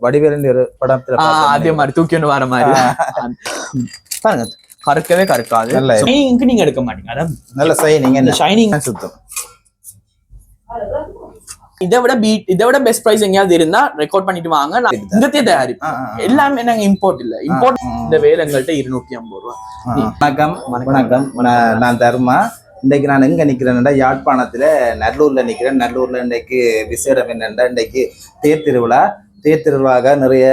வடிவேலன் ஒரு படத்துல. அதே மாதிரி தூக்கி ஒன்று வர மாதிரி. பாருங்க கறக்கவே கறக்காது நல்ல. ஷைனிங்க்கு நீங்க எடுக்க மாட்டீங்க. அதான் நல்ல சைனிங் இந்த என்ன? ஷைனிங் சுத்தம்? இதை விட பீட் இதை விட பெஸ்ட் பிரைஸ் எங்கேயாவது இருந்தா ரெக்கார்ட் பண்ணிட்டு வாங்க. நான் இங்கத்தையே தயாரிப்பு ஆ, ஆ, ஆ. எல்லாமே நாங்க இம்போர்ட் இல்ல. இம்போர்ட் இந்த வேலை எங்கள்கிட்ட இருநூத்தி ஐம்பது ரூபா. வணக்கம் வணக்கம். நான் தர்மா. இன்றைக்கு நான் எங்க நிக்கிறேன்னா யாழ்ப்பாணத்துல நல்லூர்ல நிக்கிறேன். நல்லூர்ல இன்றைக்கு விசேடம் என்னன்னா இன்றைக்கு தேர் திருவிழா. தேர் திருவிழாக நிறைய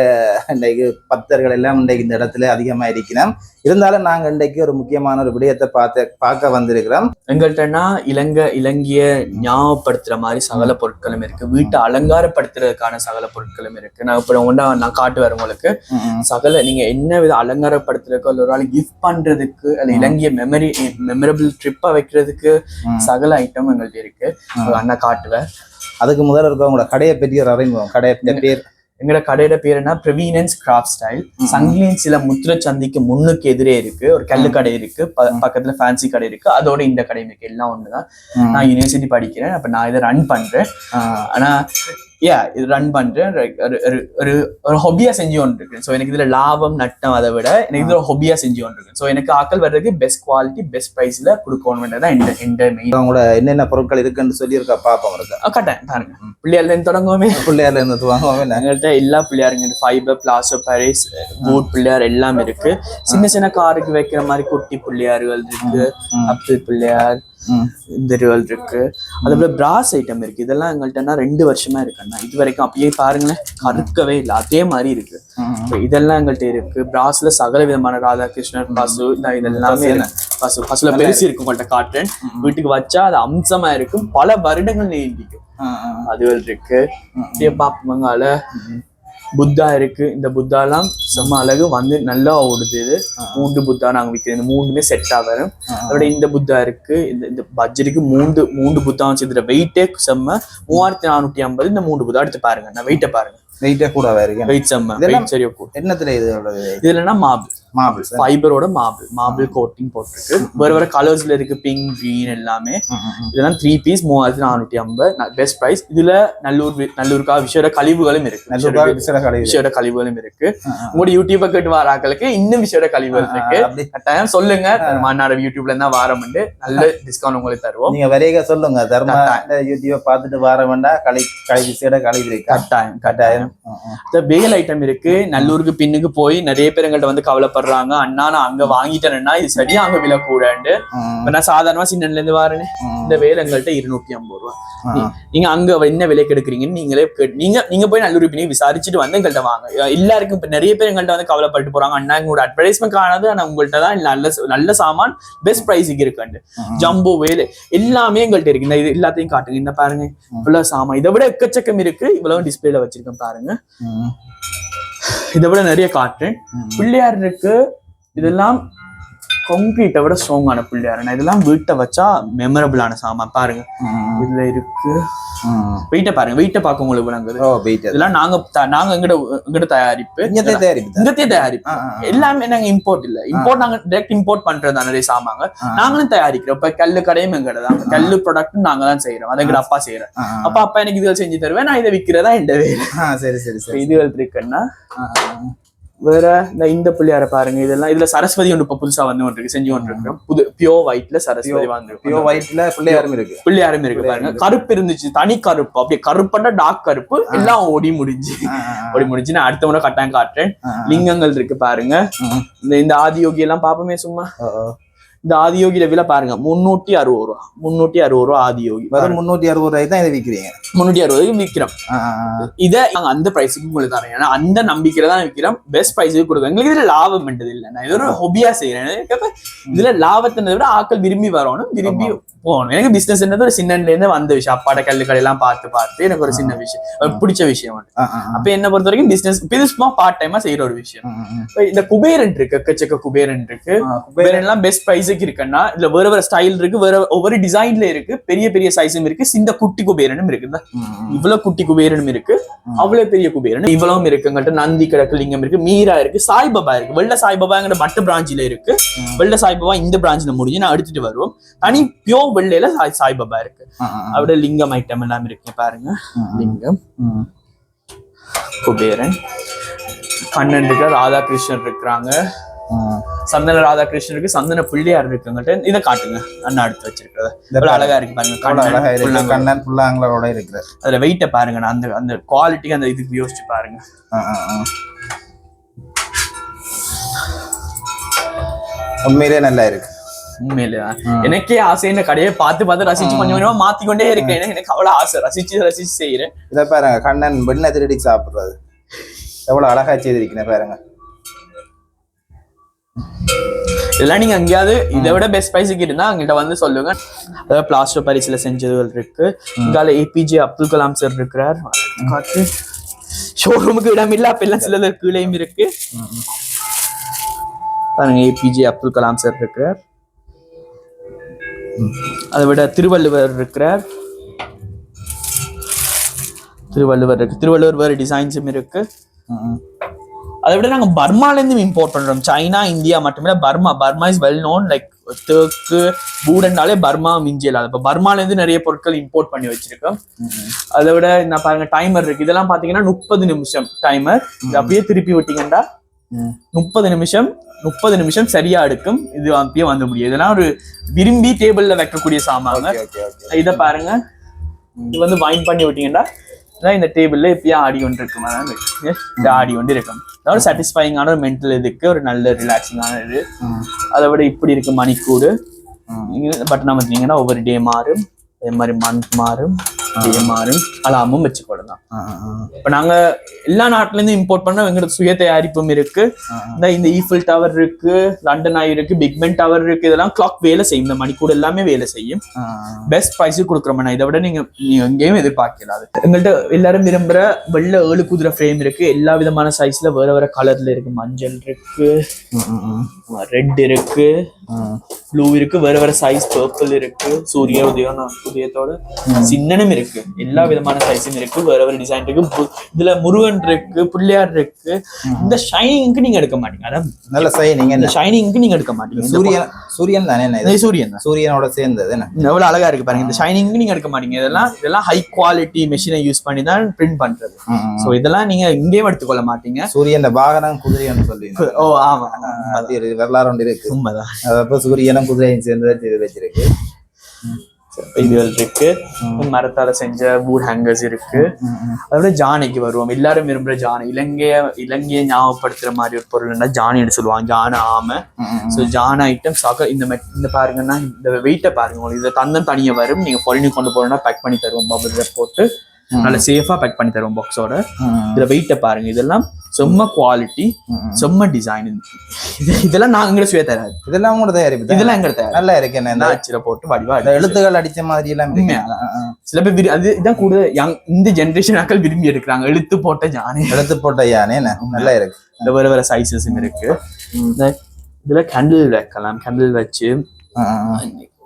இன்றைக்கு பக்தர்கள் எல்லாம் இன்றைக்கு இந்த இடத்துல அதிகமா இருக்கிறோம் இருந்தாலும் நாங்க இன்றைக்கு ஒரு முக்கியமான ஒரு விடயத்தை பார்த்து பார்க்க வந்திருக்கிறோம். எங்கள்கிட்டனா இலங்கை இலங்கைய ஞாபகப்படுத்துற மாதிரி சகல பொருட்களும் இருக்கு. வீட்டை அலங்காரப்படுத்துறதுக்கான சகல பொருட்களும் இருக்கு. நான் இப்போ ஒன்றா நான் காட்டுவேன் உங்களுக்கு. சகல நீங்க என்ன வித அலங்காரப்படுத்துறதுக்கு அல்ல ஒரு ஆள் கிஃப்ட் பண்றதுக்கு அல்ல ம். இலங்கைய மெமரி மெமரபிள் ட்ரிப்பா வைக்கிறதுக்கு. சகல ஐட்டம் எங்கள்கிட்ட இருக்கு. அண்ணா காட்டுவேன் அதுக்கு முதல்ல இருக்க உங்களோட கடையை பற்றி ஒரு அறிமுகம். கடையை பேர் எங்களோட கடையோட பேர் என்ன? பிரவீனன்ஸ் கிராஃப்ட் ஸ்டைல். சங்கிலியன் சில முத்திர சந்திக்கு முன்னுக்கு எதிரே இருக்கு. ஒரு கல்லு கடை இருக்கு. பக்கத்துல ஃபேன்சி கடை இருக்கு. அதோட இந்த கடை இருக்கு. எல்லாம் ஒண்ணுதான். நான் யூனிவர்சிட்டி படிக்கிறேன். அப்ப நான் இதை ரன் பண்றேன். ஆனா யா இது ரன் பண்றேன். ஒரு- ஒரு ஒரு ஒரு ஒரு ஹொபியா செஞ்சு கொண்டு இருக்கேன் ஸோ எனக்கு இதுல லாபம் நட்டம் அதை விட எனக்கு இதுல ஹொபியா செஞ்சு கொண்டு இருக்கேன் ஸோ எனக்கு ஆக்கள் வர்றதுக்கு பெஸ்ட் குவாலிட்டி பெஸ்ட் ப்ரைஸ்ல கொடுக்கணும்ன்றதான் இந்த இந்த மெயின் உங்களோட என்னென்ன பொருட்கள் இருக்குன்னு சொல்லி இருக்கா பாப்போம் இருக்கா கட்டேன் பாருங்க. பிள்ளையார்ல இருந்து தொடங்குவோமே. பிள்ளையார்ல இருந்து வாங்குவோம். எங்கள்கிட்ட எல்லா பிள்ளையாருங்க. Fibre plaster Paris wood Pillaiyar எல்லாம் இருக்கு. சின்ன சின்ன காருக்கு வைக்கிற மாதிரி குட்டி பிள்ளையார்கள் இருக்கு. ம். அப்பிள் பிள்ளையார். இந்த ரிவல் இருக்கு அதுபோல பிராஸ் ஐட்டம் இருக்கு. இதெல்லாம் எங்கள்கிட்டனா ரெண்டு வருஷமா இருக்குண்ணா இது வரைக்கும் அப்படியே பாருங்களேன் கருக்கவே இல்லை. அதே மாதிரி இருக்கு. இதெல்லாம் எங்கள்கிட்ட இருக்கு. பிராஸ்ல சகல விதமான ராதாகிருஷ்ணர் பசு இதெல்லாமே. பசு பசுல பெருசு இருக்கு. உங்கள்கிட்ட காட்டுறேன். வீட்டுக்கு வச்சா அது அம்சமா இருக்கும். பல வருடங்கள் ஆ, அதுகள் இருக்கு. அப்படியே பாப்பமங்கால புத்தா இருக்கு. இந்த புத்தாலாம் செம்ம அழகு. வந்து நல்லா ஓடுது. இது மூன்று புத்தா நாங்க விற்கிறோம் இந்த மூணுமே செட்டா வரும். அதோட இந்த புத்தா இருக்கு. இந்த இந்த பட்ஜெட்டுக்கு மூன்று மூன்று புத்தா வச்சு இதுல வெயிட்டே செம்ம மூவாயிரத்தி நானூத்தி ஐம்பது. இந்த மூன்று புத்தா எடுத்து பாருங்க. நான் வெயிட்டை பாருங்க. வெயிட்டே கூட இருக்கு. வெயிட் செம்ம வெயிட் சரியா கூட. என்னத்துல இது marble. Marble sir. ஃபைபரோட marble. Marble coating போட்டிருக்கு. வேற வேற கலர்ஸ்ல இருக்கு பிங்க் green எல்லாமே. இதெல்லாம் த்ரீ பீஸ் மூவாயிரத்தி நானூத்தி ஐம்பது. பெஸ்ட் பிரைஸ் இதுல நல்லூர் நல்லூருக்கா விஷயோட கழிவுகளும் இருக்கு. விஷயோட கழிவுகளும் இருக்கு. உங்களோட யூடியூப கேட்டு வராக்களுக்கு இன்னும் விஷயோட கழிவுகள் இருக்கு. கட்டாயம் சொல்லுங்க. மாநாடு யூடியூப்ல இருந்தா வாரம்ண்டு. நல்ல டிஸ்கவுண்ட் உங்களுக்கு தருவோம். நீங்க வரைக சொல்லுங்க. தர்மா யூடியூப் பார்த்துட்டு வர வேண்டாம் களி களி விசேட களி இருக்கா கட்டாயம். கட்டாயம். இந்த வேல் ஐட்டம் இருக்கு. நல்லூருக்கு பின்னுக்கு போய் நிறைய பேர் எங்கள்ட்ட வந்து கவலைப்படுறாங்க. அண்ணா நான் அங்க வாங்கிட்டேன்னா இது சரியா அங்க விலை கூடண்டு நான் சாதாரணமா சின்னல இருந்து வாரேனே ம், இந்த வேல் எங்கள்ட்ட இருநூத்தி ஐம்பது ரூபா. நீங்க அங்க என்ன விலைக்கு எடுக்கிறீங்கன்னு நீங்களே நீங்க நீங்க போய் நல்லூர் பின்னி விசாரிச்சுட்டு வந்து எங்கள்ட்ட வாங்க. எல்லாருக்கும் இப்ப நிறைய பேர் எங்கள்ட்ட வந்து கவலைப்பட்டு போறாங்க. அண்ணா எங்களோட அட்வர்டைஸ்மெண்ட் காணது. ஆனா உங்கள்ட்ட தான் நல்ல நல்ல சாமான் பெஸ்ட் பிரைஸுக்கு இருக்குண்டு. ஜம்போ வேலு எல்லாமே எங்கள்ட்ட இருக்கு. இந்த இது எல்லாத்தையும் காட்டுங்க. இந்த பாருங்க. இவ்வளவு சாமான். இதை விட எக்கச்சக்கம் இருக்கு. இவ்வளவு டிஸ்பிளேல வச்சிருக்கேன் பாருங்க. ம், இதை விட நிறைய காட்டுறேன் ம். பிள்ளையார் இருக்கு இதெல்லாம் கான்கிரீட்டை விட ஸ்ட்ராங்கான பிள்ளையார் இதெல்லாம் வீட்டை வச்சா மெமரபிளான சாமான் பாருங்க. இதுல இருக்கு. வெயிட்டை பாருங்க. வெயிட்டை பார்க்க உங்களுக்கு விளங்குது. இதெல்லாம் நாங்க நாங்க எங்கட எங்கட தயாரிப்பு. இங்கத்தே தயாரிப்பு. எல்லாமே நாங்க இம்போர்ட் இல்ல. இம்போர்ட் நாங்க டைரக்ட் இம்போர்ட் பண்றது நிறைய சாமாங்க. நாங்களும் தயாரிக்கிறோம். இப்ப கல்லு கடையும் எங்கட தான் கல்லு ப்ராடக்ட் நாங்க தான் செய்யறோம் அதை எங்கட அப்பா ஆ. அப்பா அப்பா எனக்கு இதுகள் செஞ்சு தருவேன். நான் இதை விக்கிறதா இந்த வேலை? சரி சரி சரி இதுகள் இருக்குன்னா. வேற இந்த இந்த பிள்ளையார பாருங்க. இதெல்லாம் இதுல சரஸ்வதி ஒன்று இப்ப புதுசா வந்து ஒன்று இருக்கு செஞ்சு கொண்டு இருக்கிறோம் புது பியோ ஒயிட்ல சரஸ்வதி வந்து பியோ ஒயிட்ல பிள்ளையாரும் இருக்கு. பிள்ளையாரும் இருக்கு பாருங்க. கருப்பு இருந்துச்சு. தனி கருப்பு. அப்படியே கருப்பண்டா டார்க் கருப்பு. எல்லாம் ஓடி முடிஞ்சு. ஓடி முடிஞ்சு. நான் அடுத்த முறை கட்டாயம் காட்டுறேன். லிங்கங்கள் இருக்கு பாருங்க. இந்த இந்த ஆதியோகி எல்லாம் பாப்போமே சும்மா. இந்த ஆதியோகியில விலை பாருங்க. முன்னூத்தி அறுபது ரூபா. முன்னூத்தி அறுபது ரூபா ஆதியோகி. வெறும் முன்னூத்தி அறுபது ரூபாய்க்கு தான் இதை விற்கிறீங்க முன்னூத்தி அறுபது விற்கிறோம் ஆ, ஆ. இதை நாங்க அந்த பிரைஸுக்கு உங்களுக்கு தரேன். ஏன்னா அந்த நம்பிக்கையில தான் விற்கிறோம் பெஸ்ட் பிரைஸுக்கு கொடுக்குறோம். எங்களுக்கு இதுல லாபம் பண்றது இல்லை. நான் இது ஒரு ஹொபியா செய்யறேன் இதுல லாபத்தினதை விட ஆட்கள் விரும்பி வரணும். விரும்பி போகணும். எனக்கு பிசினஸ்ன்றது ஒரு சின்னல இருந்து வந்த விஷயம். அப்பாட கல்லு கடையெல்லாம் பார்த்து பார்த்து எனக்கு ஒரு சின்ன விஷயம். பிடிச்ச விஷயம். அப்ப என்ன பொறுத்த வரைக்கும் பிசினஸ் இது சும்மா பார்ட் டைமா செய்யற ஒரு விஷயம். இந்த குபேரன் இருக்கு. எக்கச்சக்க குபேரன் இருக்கு. குபேரன். எல்லாம் பெஸ்ட் பிரைஸுக்கு இருக்குன்னா இதுல வேற வேற ஸ்டைல் இருக்கு வேற ஒவ்வொரு டிசைன்ல இருக்கு. பெரிய பெரிய சைஸும் இருக்கு. சின்ன குட்டி குபேரனும் இருக்கு இந்த ம், ம். இவ்வளவு குட்டி குபேரனும் இருக்கு. அவ்வளவு பெரிய குபேரன் இவ்வளவும் இருக்கு. எங்கள்கிட்ட நந்தி கிழக்கு லிங்கம் இருக்கு. மீரா இருக்கு. சாய்பாபா இருக்கு. வெள்ள சாய்பாபாங்கிற மட்ட பிரான்ச்ல இருக்கு. வெள்ள சாய்பாபா இந்த பிரான்ச்ல முடிஞ்சு நான் எடுத்துட்டு வருவோம். தனி பியோ வெள்ளையில சாய் சாய்பாபா இருக்கு. அப்படியே லிங்கம் ஐட்டம் எல்லாம் இருக்கு பாருங்க. லிங்கம். குபேரன். கண்ணன் இருக்க ராதாகிருஷ்ணன் இருக்கிறாங்க. சந்தன ராதாகிருஷ்ணன் இருக்கு சந்தன பிள்ளையார் இருக்குங்கிட்ட இதை காட்டுங்க. அண்ணா எடுத்து வச்சிருக்கிறத. எவ்வளவு அழகா இருக்கு பாருங்க. அழகா கண்ணன் இருக்கு. புல்லாங்குழல். கண்ணன் புல்லாங்களோட இருக்கிற அதுல வெயிட்ட பாருங்க. அந்த அந்த குவாலிட்டிக்கு அந்த இதுக்கு யோசிச்சு பாருங்க. உண்மையிலே நல்லா இருக்கு. உண்மையில. எனக்கே ஆசை. இந்த கடையை பார்த்து பார்த்து ரசிச்சு கொஞ்சம் கொஞ்சமா மாத்திக்கொண்டே இருக்கேன். எனக்கு அவ்வளவு ஆசை. ரசிச்சு ரசிச்சு செய்யறேன் இதை பாருங்க. கண்ணன் வெண்ணெய் திருடி சாப்பிடுறது. எவ்வளவு அழகா செய்திருக்கீங்க பாருங்க. இதெல்லாம் நீங்க எங்கேயாவது இதை விட பெஸ்ட் பிரைஸுக்கு இருந்தா அங்கிட்ட வந்து சொல்லுங்க. அதாவது பிளாஸ்டர் பரிசுல செஞ்சதுகள் இருக்கு. இங்கால ஏபிஜே அப்துல் கலாம் சார் இருக்கிறார். காட்டு ஷோரூமுக்கு இடம் இல்ல அப்ப எல்லாம் சிலது கீழேயும் இருக்கு. பாருங்க ஏபிஜே அப்துல் கலாம் சார் இருக்கிறார். அதை விட திருவள்ளுவர் இருக்கிறார். திருவள்ளுவர் இருக்கு. திருவள்ளுவர் வேறு டிசைன்ஸும் இருக்கு. அதை விட நாங்க பர்மால இருந்து இம்போர்ட் பண்றோம். சைனா இந்தியா மட்டுமே Burma Burma is well known like தேக்கு பூடன்னாலே பர்மா மிஞ்சியல் இப்போ பர்மால இருந்து நிறைய பொருட்கள் இம்போர்ட் பண்ணி வச்சிருக்கோம். அதை விட நான் பாருங்க டைமர் இருக்கு. இதெல்லாம் பாத்தீங்கன்னா முப்பது நிமிஷம் டைமர் இது அப்படியே திருப்பி விட்டீங்கன்னா. முப்பது நிமிஷம் முப்பது நிமிஷம் சரியா எடுக்கும். இது அப்படியே வந்து முடியும். இதெல்லாம் ஒரு விரும்பி டேபிள்ல வைக்கக்கூடிய ஓகே இதை பாருங்க. இது வந்து வைன் பண்ணி விட்டீங்கன்னா இந்த டேபிள்ல இப்பயே ஆடி கொண்டு இருக்கும். இது ஆடி கொண்டு இருக்கும் அதாவது சாட்டிஸ்ஃபைங்கான ஒரு மென்டல் இதுக்கு ஒரு நல்ல ரிலாக்ஸிங்கான இது. அதை விட இப்படி இருக்கு மணிக்கூடு. பட் நம்ம பார்த்தீங்கன்னா ஒவ்வொரு டே மாறும் அதே மாதிரி மந்த் மாறும் டே மாறும் அலாமும் வச்சுக்கொள்ளலாம். இப்போ நாங்க எல்லா நாட்டுல இருந்து இம்போர்ட் பண்ண எங்களுக்கு சுய தயாரிப்பும் இருக்கு. இந்த இந்த ஈஃபில் டவர் இருக்கு லண்டன் ஐ இருக்கு பிக் பென் டவர் இருக்கு இதெல்லாம் கிளாக் வேலை செய்யும். இந்த மணிக்கூடு எல்லாமே வேலை செய்யும். பெஸ்ட் ப்ரைஸ் கொடுக்குறோம் இதை விட நீங்க நீங்க எங்கேயும் எதிர்பார்க்கல அது. எங்கள்கிட்ட எல்லாரும் விரும்புற வெள்ளை ஏழு குதிரை ஃப்ரேம் இருக்கு. எல்லா விதமான சைஸ்ல வேற வேற கலர்ல இருக்கு. மஞ்சள் இருக்கு. ரெட் இருக்கு. ப்ளூ இருக்கு வேற வேற சைஸ் பர்பிள் இருக்கு சூரிய உதயம் உதயத்தோட சின்னனும் இருக்கு எல்லா விதமான சைஸும் இருக்கு வேற வேற டிசைன் இருக்கு இதுல முருகன் இருக்கு பிள்ளையார் இருக்கு இந்த ஷைனிங்க்கு நீங்க எடுக்க மாட்டீங்க அதான் நல்ல சைனிங் இந்த ஷைனிங்க்கு நீங்க எடுக்க மாட்டீங்க சூரியன் சூரியன் தானே என்ன சூரியன் தான் சூரியனோட சேர்ந்தது என்ன எவ்வளவு அழகா இருக்கு பாருங்க இந்த ஷைனிங்க்கு நீங்க எடுக்க மாட்டீங்க இதெல்லாம் இதெல்லாம் ஹை குவாலிட்டி மெஷினை யூஸ் பண்ணி தான் பிரிண்ட் பண்றது. சோ இதெல்லாம் நீங்க இங்கேயும் எடுத்துக்கொள்ள மாட்டீங்க சூரியன் வாகனம் குதிரைன்னு சொல்லி ஓ ஆமா வரலாறு இருக்கு உண்மைதான் அதப்போ சூரியனும் குதிரையும் சேர்ந்து செய்து வச்சிருக்கு. இதுகள் இருக்கு. மரத்தால செஞ்ச வூட் ஹேங்கர்ஸ் இருக்கு. அதோட ஜானைக்கு வருவோம். எல்லாரும் விரும்புற ஜானை. இலங்கைய இலங்கையை ஞாபகப்படுத்துற மாதிரி ஒரு பொருள்னா ஜானின்னு சொல்லுவாங்க. ஜான ஆமை. ஸோ ஜான ஐட்டம் சாக்க இந்த இந்த பாருங்கன்னா இந்த வெயிட்டை பாருங்க. உங்களுக்கு இந்த தந்தம் தனியா வரும். நீங்க பொருளி கொண்டு போறோம்னா பேக் பண்ணி தருவோம். பபிள் போட்டு. நல்ல சேஃபா பேக் பண்ணி தருவோம் பாக்ஸோட இதுல வெயிட்டை பாருங்க. இதெல்லாம் செம்ம குவாலிட்டி. செம்ம டிசைன் இது இதெல்லாம் நான் எங்களை சுய தராது இதெல்லாம் கூட தயாரிப்பு. இதெல்லாம் எங்களை தயார் நல்லா இருக்கு. என்ன அச்சில போட்டு வடிவா எழுத்துக்கள் அடிச்ச. மாதிரி எல்லாம். சில பேர் விரு- அது இதான் கூட இந்த ஜென்ரேஷன் ஆக்கள் விரும்பி எடுக்கிறாங்க. எழுத்து போட்ட ஜானே எழுத்து போட்ட யானை என்ன? நல்லா இருக்கு. இந்த வேற வேற சைஸஸும் இருக்கு. இதுல கேண்டில் வைக்கலாம். கேண்டில் வச்சு.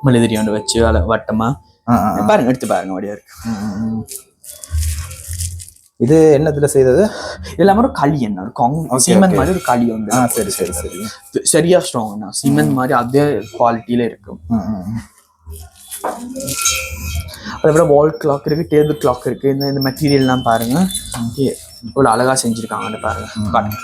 மெழுதிரி ஒன்று வச்சு வட்டமா. பாருங்க எடுத்து பாருங்க வழியா இருக்கு. இது என்னத்துல செய்தது? எல்லாமே ஒரு களி என்ன ஒரு காங் சீமெண்ட். மாதிரி ஒரு களி ஆ சரி சரி சரி. சரியா ஸ்ட்ராங் சீமெண்ட் மாதிரி அதே குவாலிட்டியில இருக்கும். அதை விட வால் கிளாக் இருக்கு டேபிள் கிளாக் இருக்கு. இந்த இந்த மெட்டீரியல்லாம் பாருங்க. இவ்வளோ அழகா செஞ்சிருக்காங்கன்னு பாருங்க.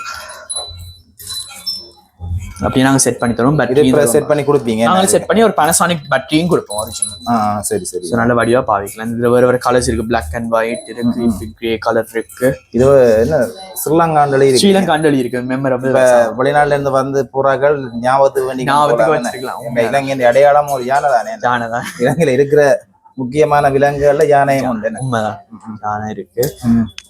அப்படியே நாங்க செட் பண்ணி இது பேட்டரி செட் பண்ணி கொடுப்பீங்க நாங்க செட் பண்ணி ஒரு Panasonic பேட்டரியும் கொடுப்போம் ஒரிஜினல் சரி சரி. நல்ல வடிவா பாவிக்கலாம். இதுல வேற வேற கலர்ஸ் இருக்கு. Black அண்ட் ஒயிட் இருக்கு கிரே கலர் இருக்கு. இது என்ன ஸ்ரீலங்காண்டலி இருக்கு. ஸ்ரீலங்கா அண்டலி இருக்கு மெமரபிள் வெளிநாட்டுல இருந்து வந்து புறாக்கள் ஞாபகத்துக்கு வேண்டி ஞாபகத்துக்கு போறாங்க. வச்சுக்கலாம். எங்க இலங்கையின் அடையாளம் ஒரு யானை தானே? யானை தான் இலங்கையில இருக்கிற முக்கியமான விலங்குகள்ல யானையும் உண்டு? உண்மைதான். யானை இருக்கு.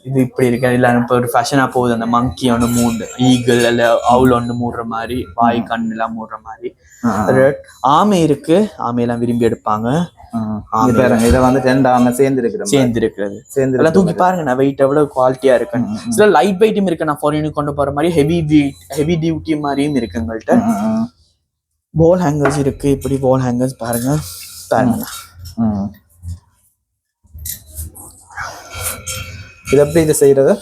இது இப்படி இருக்கு. இல்ல இப்போ ஒரு ஃபேஷனா போகுது. அந்த மங்கி ஒன்று மூண்டு ஈகிள் இல்ல அவுல் ஒன்று மூடுற மாதிரி வாய் கண் எல்லாம் மூடுற மாதிரி. ஆமை இருக்கு. ஆமையெல்லாம் விரும்பி எடுப்பாங்க. இது வந்து ரெண்டு ஆமை சேர்ந்து இருக்கிற சேர்ந்து இருக்கிறது சேர்ந்து அதெல்லாம் தூக்கி பாருங்க நான் வெயிட் எவ்வளவு குவாலிட்டியா இருக்குன்னு சில லைட் வெயிட்டும் இருக்கு. நான் ஃபாரினுக்கு கொண்டு போற மாதிரி ஹெவி வெயிட் ஹெவி டியூட்டி மாதிரியும் இருக்கு எங்கள்கிட்ட வால் ஹேங்கர்ஸ் இருக்கு. இப்படி வால் ஹேங்கர்ஸ் பாருங்க. பாருங்க. இது எப்படி இது செய்யறது?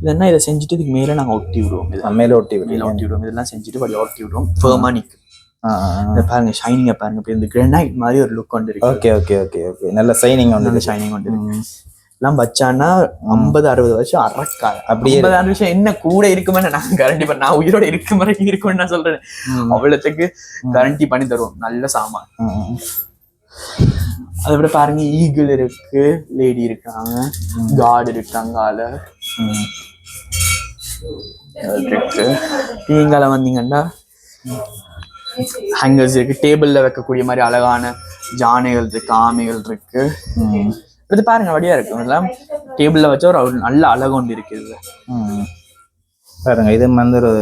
இது என்ன இதை செஞ்சுட்டு இதுக்கு மேல நாங்க ஒட்டி விடுவோம். இது மேல ஒட்டி மேல விடுங்க ஒட்டி விடுவோம். இதெல்லாம் செஞ்சுட்டு வழி ஒட்டி விடுவோம். ஃபேமா நிக்கும் ஆ, ஆ, ஆ. இதை பாருங்க ஷைனிங்க பாருங்க. இப்படி இந்த கிரனைட் மாதிரி ஒரு லுக் இருக்கு. ஓகே ஓகே ஓகே ஓகே நல்ல சைனிங் வந்து ஷைனிங் இருக்கு. எல்லாம் வச்சான்னா ஐம்பது அறுபது வருஷம் அறக்காது அப்படியே ஐம்பது அறுபது வருஷம் என்ன கூட இருக்குமே நான் கரண்டி பண்ண நான் உயிரோட இருக்கும் வரைக்கும் இருக்கும்னு நான் சொல்றேன். ம். அவ்வளவுக்கு கரண்டி பண்ணி தருவோம். நல்ல சாமான். அதை விட பாருங்க ஈகிள் இருக்கு லேடி இருக்காங்க கார்டு இருக்காங்க ஆளு. இருக்கு. நீங்கள வந்தீங்கன்னா ஹேங்கர்ஸ் இருக்கு டேபிள்ல வைக்கக்கூடிய மாதிரி அழகான ஜானைகள் இருக்கு ஆமைகள் இருக்கு. இது பாருங்க வடியா இருக்கு. இதெல்லாம் டேபிள்ல வச்சா ஒரு நல்ல அழகு ஒன்று இருக்குது. பாருங்க இது வந்து ஒரு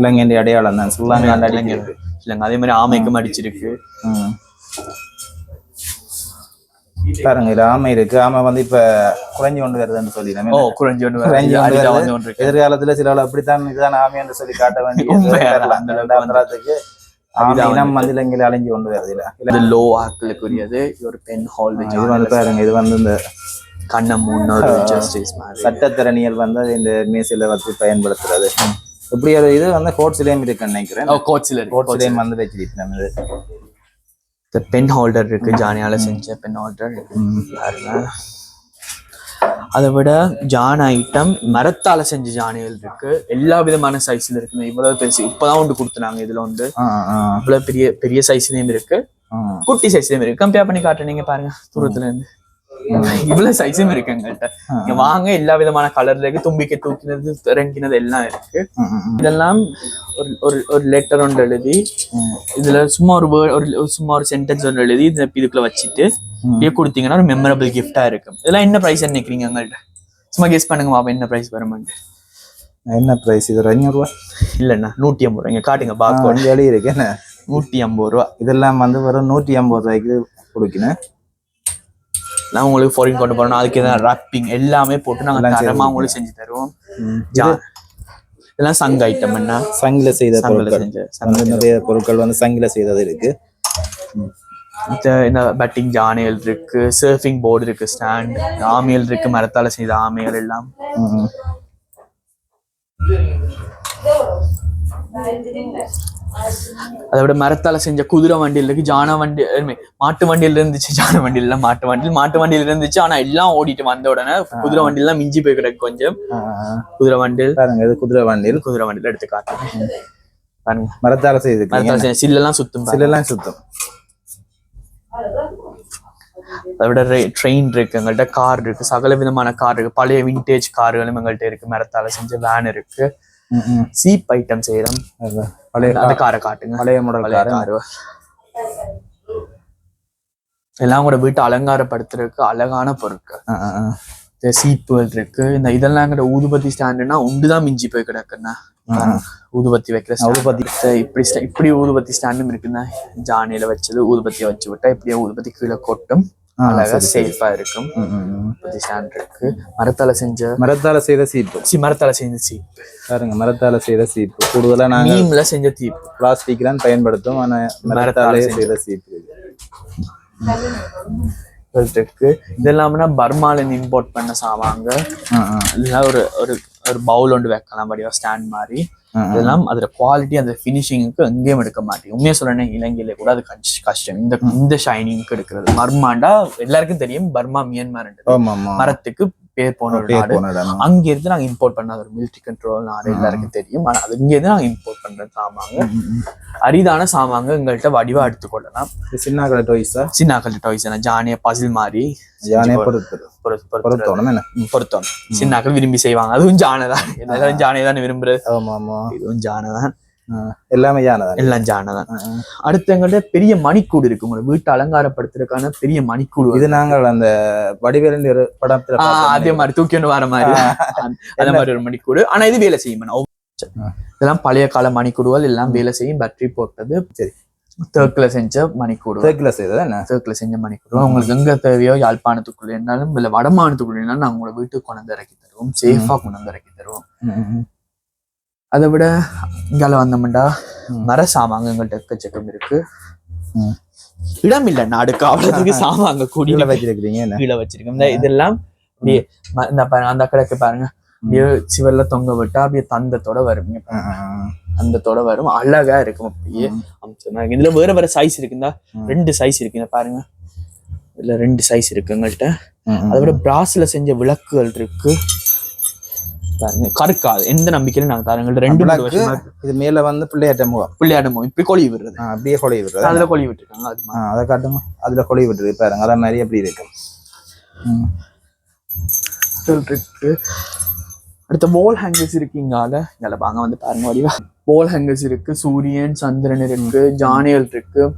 இலங்கையின் அடையாளம் தான். சுல்லாங்காண்ட இல்லைங்க அதே மாதிரி ஆமைக்கும் அடிச்சிருக்கு. பாருங்க இது ஆமை இருக்கு. ஆமை வந்து இப்ப குறைஞ்சு கொண்டு வருதுன்னு சொல்லிடுறேன் ஓ குறைஞ்சி கொண்டு வருது. எதிர்காலத்துல சில ஆள் அப்படித்தான் இதுதான் ஆமை என்று சொல்லி காட்ட வேண்டிய உண்மையா? வரலாம். அந்த அளவுக்கு இரண்டாம் தரத்துக்கு ஆமை அபிதான் இனம் வந்து இலங்கையில அழிஞ்சு கொண்டு வருது இல்ல? இது லோ ஆக்களுக்குரியது இது ஒரு பென் ஹால் இது வந்து பாருங்க இது வந்து இந்த கண்ணை முன்னோரு ஜஸ்டிஸ் மாதிரி. சட்டத்திறனியல் வந்து இந்த மேசையில வச்சு பயன்படுத்துறது. இப்படி ஒரு இது வந்து கோட்ஸ்லயும் இருக்கு நினைக்கிறேன். ஓ கோட்ஸ்ல இருக்கு கோட்ஸ்லயும் வந்து வச்சிருக்கேன் இது இந்த பென் ஹோல்டர் இருக்கு ஜானியால செஞ்ச பென் ஹோல்டர் பாருங்க. அதை விட ஜான் ஐட்டம் மரத்தால செஞ்ச ஜானிகள் இருக்கு. எல்லா விதமான சைஸ்ல இருக்கு இவ்வளவு பெருசு. இப்பதான் ஒன்று கொடுத்துனாங்க இதுல வந்து இவ்வளவு பெரிய பெரிய சைஸ்லயும் இருக்கு. குட்டி சைஸ்லயும் இருக்கு. கம்பேர் பண்ணி காட்டுறீங்க பாருங்க. தூரத்துல இருந்து. இவ்வளவு சைஸும் இருக்கு எங்கள்கிட்ட வாங்க எல்லா விதமான கலர்ல இருக்கு. தும்பிக்கை தூக்கினது இறங்கினது எல்லாம் இருக்கு. இதெல்லாம் ஒரு ஒரு ஒரு லெட்டர் ஒன்று எழுதி இதுல சும்மா ஒரு word- ஒரு சும்மா ஒரு சென்டென்ஸ் ஒன்று எழுதி இந்த இதுக்குள்ள வச்சுட்டு இப்படியே கொடுத்தீங்கன்னா ஒரு மெமரபிள் கிஃப்டா இருக்கும். இதெல்லாம் என்ன பிரைஸ் நினைக்கிறீங்க எங்கள்கிட்ட சும்மா கெஸ் பண்ணுங்க பாப்பா என்ன பிரைஸ் வருமான்னு என்ன பிரைஸ் இது ஒரு ரூபா? இல்லைண்ணா நூத்தி ஐம்பது ரூபா. இங்க காட்டுங்க பாக்கோ எழுதி இருக்கு என்ன? நூத்தி ஐம்பது ரூபா. இதெல்லாம் வந்து வெறும் நூற்றி ஐம்பது ரூபாய்க்கு கொடுக்கணும். நான் உங்களுக்கு ஃபாரின் கொண்டு போறோம் அதுக்கு எதாவது ராப்பிங் எல்லாமே போட்டு நாங்க எல்லாம் தரமா செய்து உங்களுக்கு செஞ்சு தருவோம். ஜா- இதெல்லாம் சங்க ஐட்டம் என்ன? சங்கில செய்த சங்கில பொருட்கள். நிறைய பொருட்கள். வந்து சங்கில செய்தது இருக்கு. இந்த- பேட்டிங் ஜானைகள் இருக்கு சர்ஃபிங் போர்டு இருக்கு ஸ்டாண்ட் ஆமைகள் இருக்கு மரத்தால செய்த ஆமைகள் எல்லாம். அதை விட மரத்தால செஞ்ச குதிரை வண்டியில் இருக்கு ஜான வண்டி மாட்டு வண்டியில இருந்துச்சு ஜான வண்டியில மாட்டு வண்டியில் மாட்டு வண்டியில இருந்துச்சு ஆனா எல்லாம் ஓடிட்டு வந்த உடனே குதிரை வண்டியில மிஞ்சி போய் கிடக்கு கொஞ்சம். குதிரை வண்டியில் பாருங்க இது குதிரை வண்டியில் குதிரை வண்டியில எடுத்து காட்டுறேன் பாருங்க மரத்தால செய்திருக்கீங்க மரத்தால செஞ்ச சில்லெல்லாம் சுத்தும். சிலெல்லாம் சுத்தம் அதை விட ட்ரெயின் இருக்கு எங்கள்கிட்ட கார் இருக்கு சகல விதமான கார் இருக்கு பழைய விண்டேஜ் கார்களும் எங்கள்கிட்ட இருக்கு மரத்தால செஞ்ச வேன் இருக்கு. சீப் ஐட்டம் செய்யறோம். பழைய அந்த காரை. காட்டுங்க. பழைய மாடல் பழைய காரு. எல்லாம் கூட வீட்டை அலங்காரப்படுத்துறதுக்கு அழகான பொருட்கள். இந்த சீப்புகள் இருக்கு. இந்த இதெல்லாம் கூட ஊதுபத்தி ஸ்டாண்டுனா ஒன்றுதான் மிஞ்சி போய் கிடக்குண்ணா ஊதுபத்தி வைக்கிற. ஊதுபத்தி. இப்படி இப்படி ஊதுபத்தி ஸ்டாண்டும் இருக்குண்ணா ஜானியில வச்சது ஊதுபத்தியை வச்சு விட்டா இப்படியே ஊதுபத்தி கீழே கொட்டும். அழகா. சேஃபா இருக்கும். ஸ்டாண்ட் இருக்கு. மரத்தால செஞ்ச மரத்தால செய்த சீப்பு சி மரத்தால செஞ்ச சீப் பாருங்க மரத்தால செய்த சீப்பு கூடுதலா நாங்க மீம்ல செஞ்ச தீப் பிளாஸ்டிக் தான் பயன்படுத்தும் ஆனா மரத்தாலே செய்த சீப்பு இது. இருக்கு. இதெல்லாம்னா பர்மால இம்போர்ட் பண்ண ஆ. இதெல்லாம் ஒரு ஒரு ஒரு பவுல் ஒன்று வைக்கலாம் படிவா ஸ்டாண்ட் மாதிரி. இதெல்லாம் அதோட குவாலிட்டி அந்த ஃபினிஷிங்க்கு எங்கேயும் எடுக்க மாட்டேன். உண்மையா சொல்றேன் இலங்கையில கூட அது கஷ்ட- கஷ்டம். இந்த இந்த ஷைனிங்க்கு எடுக்கிறது. பர்மாண்டா எல்லாருக்கும் தெரியும். பர்மா மியான்மர் மரத்துக்கு பேர் போன ஒரு நாடு. போன இடம். அங்க இருந்து நாங்க இம்போர்ட் பண்ண ஒரு மிலிட்ரி கண்ட்ரோல் நாடு எல்லாருக்கும் தெரியும். ஆனா அது இங்க இருந்து நாங்க இம்போர்ட் பண்ற சாமாங்க. அரிதான சாமாங்க. எங்கள்கிட்ட வடிவா எடுத்துக்கொள்ளலாம் இது சின்ன கடை டோய்ஸா சின்னாக்கள் டாய்ஸ் ஜானிய பசில் மாதிரி யானையை பொறுத்து பொறுத்து- பொறுத்து- பொறுத்தோணும் என்ன? ம், பொருத்தம் சின்னாக்கள் விரும்பி செய்வாங்க. அதுவும் ஜானதான் எல்லாரும் ஜானை தான் விரும்புறது. இதுவும் ஜானதான் எல்லாமே யானை தான் எல்லாம் ஜானதான் அடுத்து எங்கள்ட்ட பெரிய மணிக்கூடு இருக்கு. உங்களை வீட்டை அலங்காரப்படுத்துறதுக்கான பெரிய மணிக்கூடு. இது நாங்கள் அந்த வடிவேலின் ஒரு படத்துல. அதே மாதிரி தூக்கி ஒன்று வர மாதிரி. அந்த- மாதிரி ஒரு மணிக்கூடு. ஆனா இது வேலை செய்யும். இதெல்லாம் பழைய கால மணிக்கூடுகள் எல்லாம் வேலை செய்யும். பேட்டரி போட்டது. சரி. தேக்கில் செஞ்ச மணிக்கூடு. தேக்கில செய்தது என்ன? தேக்கில் செஞ்ச மணிக்கூடு. உங்களுக்கு எங்க தேவையோ யாழ்ப்பாணத்துக்குள்ள இருந்தாலும் இல்ல வடமானத்துக்குள்ள இருந்தாலும் நாங்க உங்களை வீட்டுக்கு கொண்டு வந்து இறக்கி தருவோம். சேஃபா கொண்டு வந்து இறக்கி தருவோம். அதை விட இங்கால வந்தோம்டா. மர சாமாங்க எங்கள்கிட்ட எக்கச்சக்கம் இருக்கு. இடம் இல்ல நாடு காவலத்துக்கு சாமாங்க கூடி கீழே வச்சிருக்கிறீங்க கீழே வச்சிருக்கோம் இதெல்லாம் இந்த பாருங்க அந்த கடைக்கு பாருங்க அப்படியே சிவல்ல தொங்க விட்டா அப்படியே தந்தத்தோட வரும் ஆ. தந்தத்தோட வரும் அழகா இருக்கும் அப்படியே. அம்சமா. இதுல வேற வேற சைஸ் இருக்குந்தா ம். ரெண்டு சைஸ் இருக்கு இங்க பாருங்க இதுல ரெண்டு சைஸ் இருக்கு எங்கள்கிட்ட. அதை விட பிராஸ்ல செஞ்ச விளக்குகள் இருக்கு கருக்காது எந்த நம்பிக்கையிலும் நாங்க தரோம் எங்கள்ட்ட ரெண்டு மூணு வருஷமா இது மேல வந்து பிள்ளையாட்ட முகம் பிள்ளையாடுமோ இப்படி கொழி விடுறது. அப்படியே கொலை விடுறது. அதுல கொழி விட்டுருக்காங்க அது அதை காட்டுங்க. அதுல கொலை விட்டுருக்கு பாருங்க. அதான் நிறைய அப்படி. இருக்கு. அடுத்த வால் ஹேங்கர்ஸ் இருக்கீங்கால இதில் வாங்க வந்து பாருங்க வடிவா. வால் ஹேங்கர்ஸ் இருக்கு சூரியன் சந்திரன் இருக்கு ஜானியல் இருக்கு.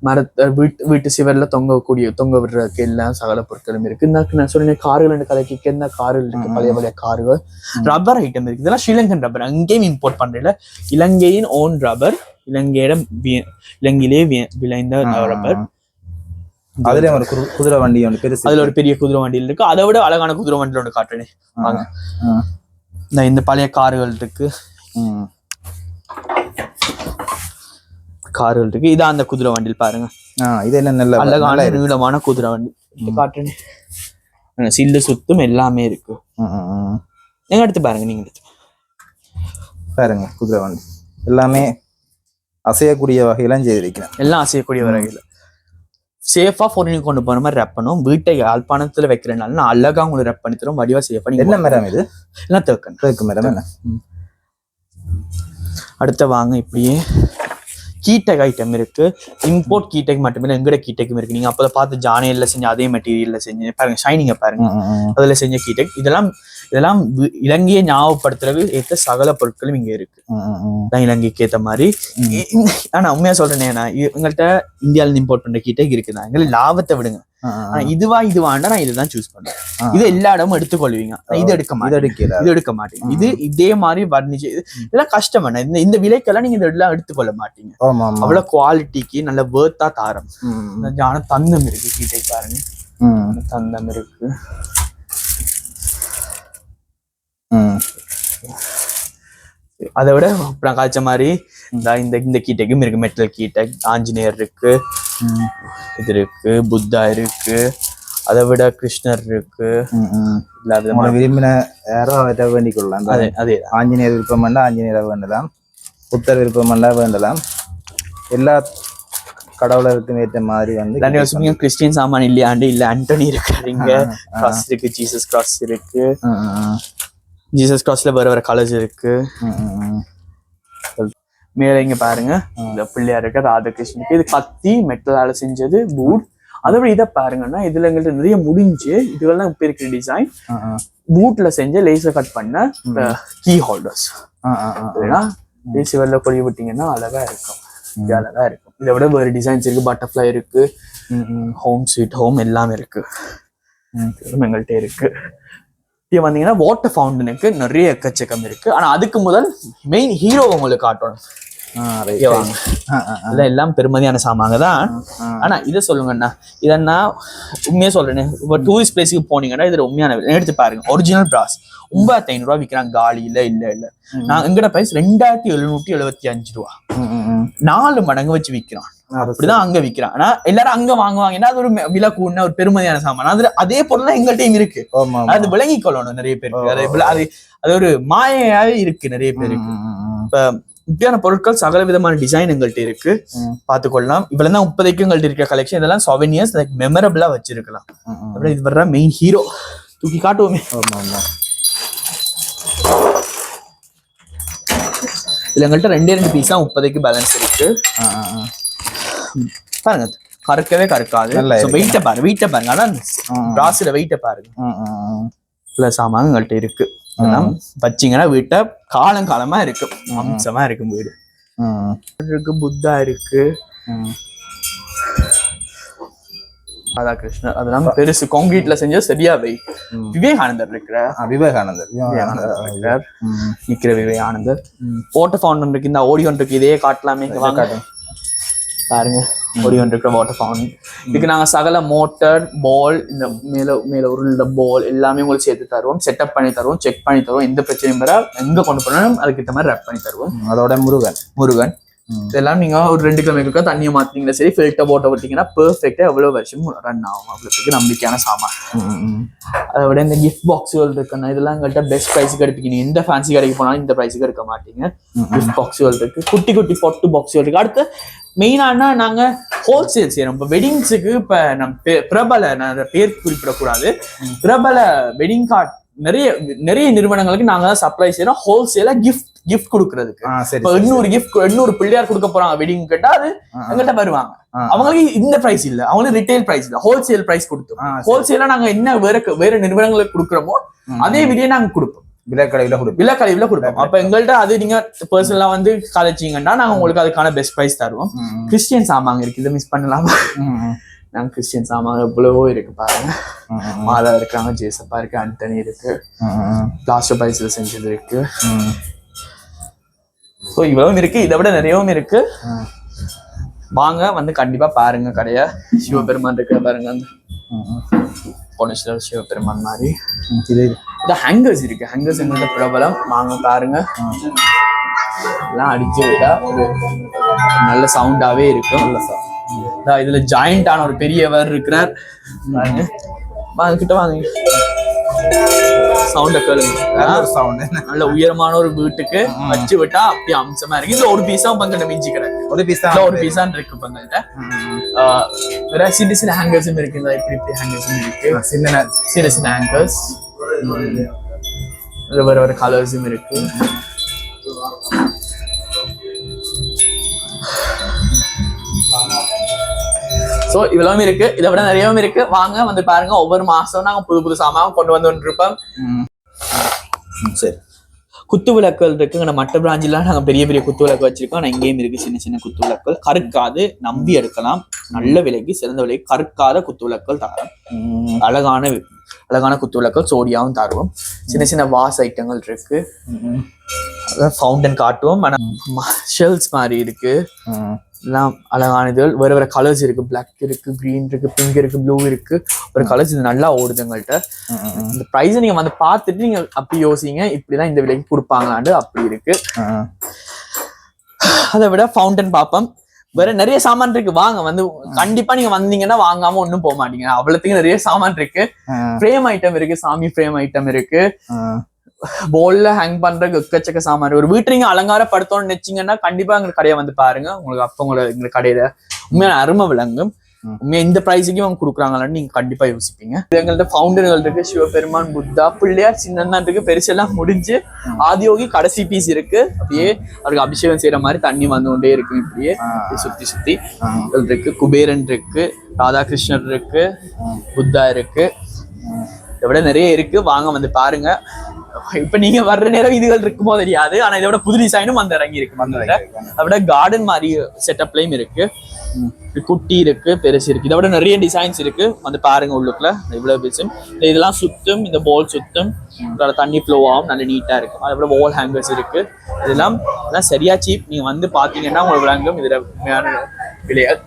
மரத்த வீட்டு வீட்டு சிவர்ல தொங்கக்கூடிய தொங்க விடுறதுக்கு எல்லாம் சகல பொருட்களும் இருக்கு. இந்த நான் சொன்னேன் கார்கள் கலைக்கு என்ன கார்கள் இருக்கு. பழைய பழைய கார்கள். ரப்பர் ஐட்டம் இருக்கு. இதெல்லாம் ஸ்ரீலங்கன் ரப்பர் அங்கேயும் இம்போர்ட் பண்றதுல இலங்கையின் ஓன் ரப்பர் இலங்கையிலே வி- விளைந்த ரப்பர் அதுலயும் ஒரு குதிரை வண்டி ஒன்று பெருசு அதுல ஒரு பெரிய குதிரை வண்டியில் இருக்கு. அதை விட அழகான குதிரை வண்டியில் ஒன்று காட்டுறேன். இந்த இந்த பழைய கார்கள் இருக்கு. கார்கள் இருக்கு. இதான் அந்த குதிரை வண்டியில் பாருங்க. இது என்ன நல்ல அழகான. நீளமான குதிரை வண்டி. காட்டுறேன். சில்லு சுத்தும் எல்லாமே இருக்கு. எங்க எடுத்து பாருங்க நீங்க பாருங்க குதிரை வண்டி. எல்லாமே அசையக்கூடிய வகையெல்லாம் செய்திருக்கிறேன். எல்லாம் அசையக்கூடிய வகையில். சேஃபா ஃபோன் கொண்டு போன மாதிரி ரப் பண்ணும் வீட்டை யாழ்ப்பாணத்துல வைக்கிறனால நான் அழகா உங்களுக்கு ரப் பண்ணி தரும் வடிவா சேஃபா நீங்க என்ன மரம் இது? எல்லாம் தேக்கணும் தேக்கு மரம் என்ன? அடுத்த வாங்க இப்படியே. கீட்டக் ஐட்டம் இருக்கு. இம்போர்ட் கீட்டக் மட்டுமே எங்கட கீட்டக்கும் இருக்கு. நீங்க அப்போதான் பார்த்து ஜானியல்ல செஞ்ச அதே மெட்டீரியல்ல செஞ்சு பாருங்க ஷைனிங்க பாருங்க. அதுல செஞ்ச கீட்டக் இதெல்லாம் இதெல்லாம் இலங்கையை ஞாபகப்படுத்துறது ஏற்ற சகல பொருட்களும் இங்க இருக்கு. தான் இலங்கைக்கு ஏத்த மாதிரி. ஆனா உண்மையா சொல்றேனே இ- எங்கள்கிட்ட இந்தியால இருந்து இம்போர்ட் பண்ற கீட்டக் இருக்குதான் எங்களுக்கு லாபத்தை விடுங்க. ஆனா இதுவா இதுவாண்டா நான் இதுதான் சூஸ் ஆ. இது எல்லா இடமும் எடுத்துக்கொள்வீங்க இது எடுக்க மாட்டேன் இது எடுக்க மாட்டீங்க இது இதே மாதிரி வர்ணிச்சு இது- இதெல்லாம் கஷ்டம் என்ன இந்த இந்த விலைக்கெல்லாம் நீங்க இதெல்லாம் எடுத்துக்கொள்ள மாட்டீங்க அவ்வளவு குவாலிட்டிக்கு நல்ல வேர்த்தா தாரம் ஜான தந்தம் இருக்கு கீட்டை பாருங்க தந்தம் இருக்கு. அதை விட காய்ச்ச மாதிரி இந்த இந்த கீட்டைக்கும் இருக்கு மெட்டல் கீட்டை ஆஞ்சநேயர் இருக்கு இது இருக்கு புத்தா இருக்கு அதை விட கிருஷ்ணர் இருக்கு. உங்களை விரும்பின யாரோ அவற்றை வேண்டிக் கொள்ளலாம் அதே அதே. ஆஞ்சநேயர் விருப்பம் வேண்டாம் ஆஞ்சநேயரை வேண்டலாம். புத்தர் விருப்பம் வேண்டாம் வேண்டலாம். எல்லா கடவுளருக்கும் ஏற்ற மாதிரி வந்து வச்சுங்க கிறிஸ்டியன் சாமான் இல்லையாண்டு இல்ல ஆண்டனி இருக்காரு இங்க. ஆ, ஆ. கிராஸ் இருக்கு ஜீசஸ் கிராஸ் இருக்கு. ஜீசஸ் கிராஸ்ல வேற வேற கலர்ஸ் இருக்கு. மேல இங்க பாருங்க. இந்த பிள்ளையார் இருக்கு ராதாகிருஷ்ணனுக்கு. இது கத்தி மெட்டலால செஞ்சது பூட். அதை விட இதை பாருங்கன்னா இதுல எங்கள்ட்ட நிறைய முடிஞ்சு இதுவெல்லாம் இப்ப இருக்கிற டிசைன். பூட்ல செஞ்ச லேசர் கட் பண்ண கீ ஹோல்டர்ஸ். இல்லைன்னா சிவர்ல கொடி விட்டீங்கன்னா அழகா இருக்கும். இது அழகா இருக்கும். இதை விட வேற டிசைன்ஸ் இருக்கு. பட்டர்ஃப்ளை இருக்கு. ஹோம் ஸ்வீட் ஹோம் எல்லாமே இருக்கு. எங்கள்கிட்ட இருக்கு. இது வந்தீங்கன்னா வாட்டர் ஃபவுண்டனுக்கு நிறைய எக்கச்சக்கம் இருக்கு. ஆனா அதுக்கு முதல் மெயின் ஹீரோ உங்களுக்கு காட்டணும். இதெல்லாம் பெருமதியான சாமாங்க தான். ஆனா இதை சொல்லுங்கண்ணா. இதன்னா உண்மையா சொல்றேன் இப்போ டூரிஸ்ட் பிளேஸுக்கு போனீங்கன்னா இது உண்மையான. எடுத்து பாருங்க ஒரிஜினல் பிராஸ் ஒன்பதாயிரத்தி ஐநூறு ரூபா விற்கிறாங்க காலியில இல்ல இல்ல. நான் எங்கட பிரைஸ் ரெண்டாயிரத்தி எழுநூத்தி எழுபத்தி அஞ்சு ரூபா. நாலு மடங்கு வச்சு விற்கிறான் அப்படிதான் அங்க விற்கிறான் ஆனா எல்லாரும் அங்க வாங்குவாங்க. ஏன்னா அது ஒரு விலை கூடின ஒரு பெருமதியான சாமான். அது அதே பொருள் எங்கள்கிட்ட இருக்கு. அது விளங்கிக் கொள்ளணும் நிறைய பேருக்கு. அது அது ஒரு மாயையாவே இருக்கு நிறைய பேருக்கு. ம். இப்படியான பொருட்கள் சகல விதமான டிசைன் எங்கள்கிட்ட இருக்கு ம். பார்த்துக்கொள்ளலாம் இவ்வளவு தான் முப்பதைக்கு எங்கள்கிட்ட இருக்க கலெக்ஷன் இதெல்லாம் சொவனியர்ஸ் லைக் மெமரபிளா வச்சிருக்கலாம். அப்புறம் இது வர்ற மெயின் ஹீரோ தூக்கி காட்டுவோமே. இதுல எங்கள்கிட்ட ரெண்டே ரெண்டு பீஸ் தான் முப்பதைக்கு பேலன்ஸ் இருக்கு. பாருங்க கறக்கவே கறக்காது. வெயிட்ட பாருங்க வெயிட்ட பாருங்க ஆனா. பிராஸ்ல வெயிட்ட பாருங்க. சில சாமான் எங்கள்கிட்ட இருக்கு இதெல்லாம் வச்சீங்கன்னா வீட்டை காலம் காலமா இருக்கு. அம்சமா இருக்கும் வீடு. இருக்கு புத்தா இருக்கு. ம். ராதாகிருஷ்ணர் அதெல்லாம் பெருசு காங்கிரீட்ல செஞ்ச சரியா ம். விவேகானந்தர் இருக்கிற விவேகானந்தர். விவேகானந்தர். நிக்கிற விவேகானந்தர். வாட்டர் ஃபவுண்டன் இருக்கு இந்த ஓடியோன் இருக்கு இதே காட்டலாமே. பாருங்க. ஓடியோன் இருக்கிற வாட்டர் ஃபவுண்டன் இதுக்கு நாங்க சகல மோட்டர் பால் இந்த மேல மேல உருள பால் எல்லாமே உங்களுக்கு சேர்த்து தருவோம். செட்டப் பண்ணி தருவோம் செக் பண்ணி தருவோம். எந்த பிரச்சனையும் வர எங்க கொண்டு போனாலும் அதுக்கு ஏற்ற மாதிரி ரேப் பண்ணி தருவோம். அதோட முருகன். முருகன். இதெல்லாம் நீங்க ஒரு ரெண்டு கிலோமீட்டருக்கா தண்ணியை மாத்தீங்கன்னா சரி ஃபில்டர் போட்ட விட்டீங்கன்னா பெர்ஃபெக்டா எவ்வளவு வருஷம் ரன் ஆகும் அவ்வளவுக்கு நம்பிக்கையான சாமான். அதை விட இந்த கிஃப்ட் பாக்ஸுகள் இருக்குன்னா இதெல்லாம் எங்கள்கிட்ட பெஸ்ட் ப்ரைஸுக்கு எடுப்பீங்க நீங்க எந்த ஃபேன்சி கடைக்கு போனாலும் இந்த ப்ரைஸுக்கு எடுக்க மாட்டீங்க. கிஃப்ட் பாக்ஸுகள் இருக்கு. குட்டி குட்டி பொட்டு பாக்ஸுகள் இருக்கு. அடுத்து மெயினானா நாங்க ஹோல்சேல் செய்யறோம். இப்போ வெட்டிங்ஸுக்கு இப்ப நம்ம பே- பிரபல நான் அதை பேர் குறிப்பிடக்கூடாது. பிரபல வெட்டிங் கார்ட் நிறைய நிறைய நிறுவனங்களுக்கு நாங்க தான் சப்ளை செய்யறோம் ஹோல்சேலா கிஃப்ட் கிஃப்ட் கொடுக்கறதுக்கு. எண்ணூறு கிஃப்ட் எண்ணூறு பிள்ளையார் கொடுக்க போறாங்க வெட்டிங் கேட்டா அது. எங்கள்கிட்ட வருவாங்க. அவங்களுக்கு இந்த பிரைஸ் இல்ல. அவங்களுக்கு ரிட்டைல் பிரைஸ் இல்ல. ஹோல்சேல் பிரைஸ் கொடுத்தோம். ஹோல்சேலா நாங்க என்ன வேற வேற நிறுவனங்களுக்கு கொடுக்குறோமோ. அதே விலையை நாங்க கொடுப்போம். விலைக்கடையில கொடுப்பீங்க விலைக்கழிவுல கொடுப்போம். அப்ப எங்கள்கிட்ட அது நீங்க பர்சனலா வந்து கதைச்சீங்கன்னா நாங்க உங்களுக்கு அதுக்கான பெஸ்ட் பிரைஸ் தருவோம். கிறிஸ்டியன் சாமாங்க இருக்கு இதை மிஸ் பண்ணலாமா? நாங்க கிறிஸ்டியன் சாமான் எவ்வளவோ இருக்கு பாருங்க. மாதா இருக்காங்க ஜேசப்பா இருக்கு அண்டனி இருக்கு. பிளாஸ்டர் பைஸ்ல செஞ்சது இருக்கு. ஸோ இவ்வளவும் இருக்கு. இதை விட நிறையவும் இருக்கு. வாங்க வந்து கண்டிப்பா பாருங்க கடைய. சிவபெருமான் இருக்க பாருங்க. அந்த. பொன்னிஸ்வர் சிவபெருமான் மாதிரி. இது. இந்த ஹேங்கர்ஸ் இருக்கு. ஹேங்கர்ஸ் எங்கள்கிட்ட பிரபலம். வாங்க பாருங்க. எல்லாம் அடிச்சு விட்டா ஒரு நல்ல சவுண்டாவே இருக்கும். இதா இதுல ஜாயிண்டான ஒரு பெரியவர் இருக்கிறார். வாங்க. கிட்ட வாங்க. சவுண்ட கேளுங்க. sound. நல்ல உயரமான ஒரு வீட்டுக்கு வச்சு விட்டா அப்படியே அம்சமா இருக்கு. இதுல ஒரு பீஸா பங்கிட்ட மிஞ்சி கிடக்கு ஒரு பீஸ் ஒரு பீஸான் இருக்கு பங்கிட்ட வேற சின்ன சின்ன ஹேங்கர்ஸும் இருக்கு. இப்படி இப்படி ஹேங்கர்ஸும் இருக்கு. சின்ன சின்ன சின்ன ஹேங்கர்ஸ் வேற வேற கலர்ஸும் இருக்கு. சோ இவ்வளவும் இருக்கு. இதை விட நிறையவும் இருக்கு. வாங்க வந்து பாருங்க. ஒவ்வொரு மாசம் நாங்க புது புது சாமான் கொண்டு வந்து கொண்டிருப்போம். ம். ம், சரி. குத்து விளக்குகள் இருக்குங்க. நம்ம மற்ற பிராஞ்சிலாம் நாங்க பெரிய பெரிய குத்து விளக்கு வச்சிருக்கோம். ஆனா இங்கேயும் இருக்கு சின்ன சின்ன குத்து விளக்குகள். கருக்காது. நம்பி எடுக்கலாம். நல்ல விலைக்கு சிறந்த விலைக்கு கருக்காத குத்து விளக்குகள் தரோம். அழகான அழகான குத்து விளக்குகள் சோடியாவும் தருவோம். சின்ன சின்ன வாஸ் ஐட்டங்கள் இருக்கு. ஃபவுண்டன் காட்டுவோம். ஆனா ஷெல்ஸ் மாதிரி இருக்கு. எல்லாம் அழகான இதுகள். வேற வேற கலர்ஸ் இருக்கு. Black இருக்கு green இருக்கு பிங்க் இருக்கு ப்ளூ இருக்கு. ஒரு கலர்ஸ் இது நல்லா ஓடுது எங்கள்கிட்ட இந்த ப்ரைஸை நீங்க வந்து பார்த்துட்டு நீங்க அப்படி யோசிங்க. இப்படிதான் இந்த விலைக்கு கொடுப்பாங்களாண்டு அப்படி இருக்கு. ம். அதை விட ஃபவுண்டன் பார்ப்போம் வேற நிறைய சாமான் இருக்கு. வாங்க வந்து கண்டிப்பா நீங்க வந்தீங்கன்னா வாங்காம ஒண்ணும் போக மாட்டீங்க. அவ்வளவுக்கு நிறைய சாமான் இருக்கு. ஃப்ரேம் ஐட்டம் இருக்கு. சாமி ஃப்ரேம் ஐட்டம் இருக்கு. போல்ல ஹேங் பண்ற எக்கச்சக்க சாமான். ஒரு வீட்டு நீங்க அலங்காரப்படுத்தணும்னு நினைச்சீங்கன்னா கண்டிப்பா எங்க கடையை வந்து பாருங்க. உங்களுக்கு அப்ப உங்களை எங்க கடையில உண்மையான அருமை விளங்கும். உண்மையா இந்த பிரைஸுக்கு அவங்க கொடுக்குறாங்களான்னு நீங்க கண்டிப்பா யோசிப்பீங்க. இது எங்கள்ட்ட ஃபவுண்டர்கள் இருக்கு சிவபெருமான் புத்தா பிள்ளையார் சின்னதான் இருக்கு பெருசெல்லாம் முடிஞ்சு ஆதியோகி கடைசி பீஸ் இருக்கு. அப்படியே அவருக்கு அபிஷேகம் செய்யற மாதிரி தண்ணி வந்து கொண்டே இருக்கு இப்படியே சுத்தி சுத்தி இருக்கு. குபேரன் இருக்கு ராதாகிருஷ்ணர் இருக்கு. புத்தா இருக்கு. இதை விட நிறைய இருக்கு. வாங்க வந்து பாருங்க. இப்ப நீங்க வர்ற நேரம் இதுகள் இருக்குமோ தெரியாது. ஆனா இதை விட புது டிசைனும் வந்து இறங்கி இருக்கு விட கார்டன் மாதிரி செட்டப்லயும் இருக்கு. குட்டி இருக்கு பெருசு இருக்கு. இதை விட நிறைய டிசைன்ஸ் இருக்கு. வந்து பாருங்க உள்ளுக்குள்ள. இவ்வளவு பீஸும் இதெல்லாம் சுத்தும் இந்த பால் சுத்தும். இதோட தண்ணி ஃப்ளோ ஆகும். நல்ல நீட்டா இருக்கும். அதை விட வால் ஹேங்கர்ஸ் இருக்கு. இதெல்லாம் சரியா சீப் நீங்க வந்து பாத்தீங்கன்னா உங்களுக்கு விளங்கும் இதுல விலைகள்.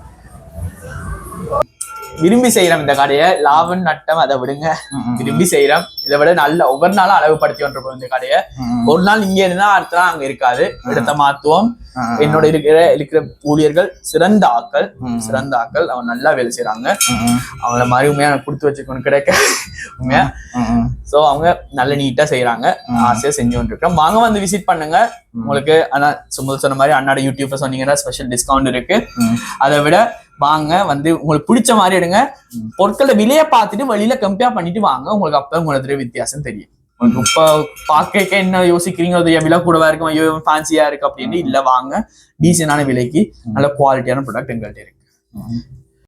விரும்பி செய்யறோம் இந்த கடையை. லாபம் நட்டம் அதை விடுங்க. விரும்பி செய்யறோம். இதை விட நல்ல ஒவ்வொரு நாளும் அழகுபடுத்தி கொண்டிருப்போம் இந்த கடையை. ஒரு நாள் இங்க இருந்தா அடுத்த நாள் அங்க இருக்காது. இடத்த மாத்துவோம். என்னோட இருக்கிற இருக்கிற ஊழியர்கள் சிறந்த ஆக்கள். சிறந்த ஆக்கள் அவங்க நல்லா வேலை செய்றாங்க. ம், அவங்கள மாதிரி உண்மையா கொடுத்து வச்சுக்கணும் கிடைக்க. உண்மையா. சோ அவங்க நல்ல நீட்டா செய்யறாங்க ஆசையா செஞ்சு கொண்டிருக்கோம் வாங்க வந்து விசிட் பண்ணுங்க. உங்களுக்கு ஆனா சும்மா சொன்ன மாதிரி அண்ணாட யூடியூப்ல சொன்னீங்கன்னா ஸ்பெஷல் டிஸ்கவுண்ட் இருக்கு. அதை விட வாங்க வந்து உங்களுக்கு பிடிச்ச மாதிரி எடுங்க. பொருட்களை விலையை பார்த்துட்டு வெளியில கம்பேர் பண்ணிட்டு வாங்க. உங்களுக்கு அப்ப உங்களுக்கு வித்தியாசம் தெரியும். உங்களுக்கு இப்ப பாக்க என்ன யோசிக்கிறீங்க அது விலை கூடவா இருக்கும் ஐயோ ஃபேன்சியா இருக்கு அப்படின்னு இல்ல வாங்க. டீசென்டான விலைக்கு நல்ல குவாலிட்டியான ப்ராடக்ட் எங்கள்கிட்ட இருக்கு.